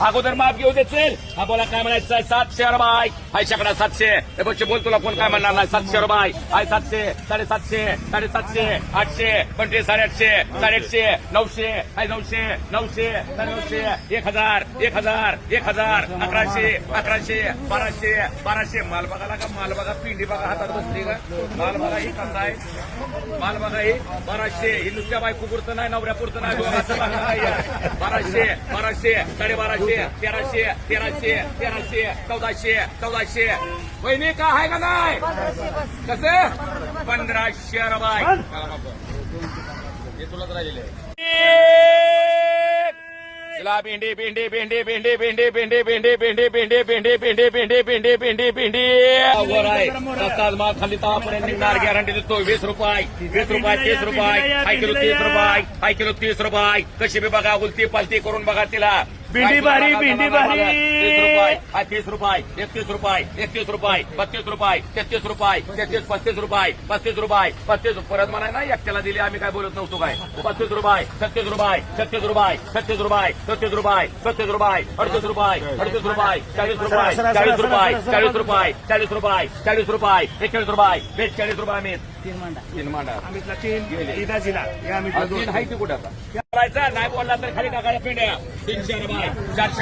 अगोदर माप घेऊ दे चल. हा बोला काय म्हणायचं? आहे सातशे रुपये हाय शकडा सातशे. हे बघ बोल तुला कोण काय म्हणणार नाही? सातशे रुपये हाय सातशे. साडेसातशे. साडेसातशे. आठशे. पंचवीस साडेआठशे. साडेआठशे. नऊशे. हाय नऊशे. नऊशे. नऊशे एक हजार. एक हजार. एक हजार. अकराशे. अकराशे. बाराशे. बाराशे. माल बघाला का माल बघा. पिंडी बघा हातात बसली का? माल बघा ही कसा आहे? माल बघा ही बाराशे. ही नुसत्या बायको पुरतं नाही नवऱ्या पुरतं नाही आहे. बाराशे. बाराशे. साडेबाराशे. तेराशे तेराशे तेराशे चौदाशे चौदाशे वहिनी का आहे का नाही कसे पंधराशे रुपये हे तुलाच राहिलेले चला भेंडी भेंडी भेंडी भेंडी भेंडी भेंडी भेंडी भेंडी भेंडी भेंडी भेंडी भेंडी भेंडी भेंडी भेंडी वर आहे तसाच माल खाली तापर्यंत निघणार गॅरंटी देतो वीस रुपये वीस रुपये तीस रुपये हाय किलो तीस रुपये हाय किलो तीस रुपये कशी बी बघा उलती पालती करून बघा तिला भेंडी भारी, भेंडी भारी. तीस रुपये तीस रुपये एकतीस रुपये एकतीस रुपये बत्तीस रुपये तेहतीस रुपये तेहतीस पस्तीस रुपये पस्तीस रुपये पस्तीस परत म्हणाय ना एकट्याला दिली आम्ही काय बोलत नव्हतो काय? पस्तीस रुपये छत्तीस रुपये छत्तीस रुपये छत्तीस रुपये छत्तीस रुपये छत्तीस रुपये अडतीस रुपये अडतीस रुपये चाळीस रुपये चाळीस रुपये चाळीस रुपये चाळीस रुपये चाळीस रुपये बेचाळीस रुपये बेचाळीस रुपये आम्ही. तीन मांडा. तीन गेले. इदा जिला तीन की कुठं आता? करायचा नाही बोलला तर खाली टाकायला पिंड्या. चारशे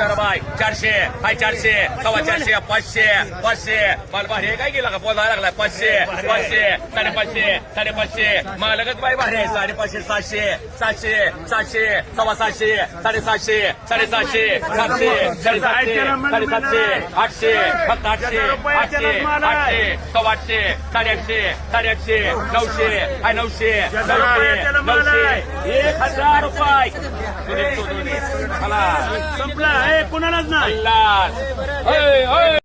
रुपये चारशे हाय चारशे सव्वा चारशे पाचशे पाचशे मला भारी काय गेला का बोलायला लागलाय पाचशे पाचशे साडेपाचशे साडेपाचशे मालकच बाई भारी आहे साडेपाचशे सातशे सातशे सातशे सव्वा सातशे साडेसातशे साडेसातशे सातशे साडेसातशे साडेसातशे आठशे फक्त आठशे आठशे आठशे सव्वा आठशे साडेआठशे साडेआठशे नऊशे हाय नऊशे नऊशे नऊशे एक हज़ार रुपये. संपला. हे कुणालाच नाही.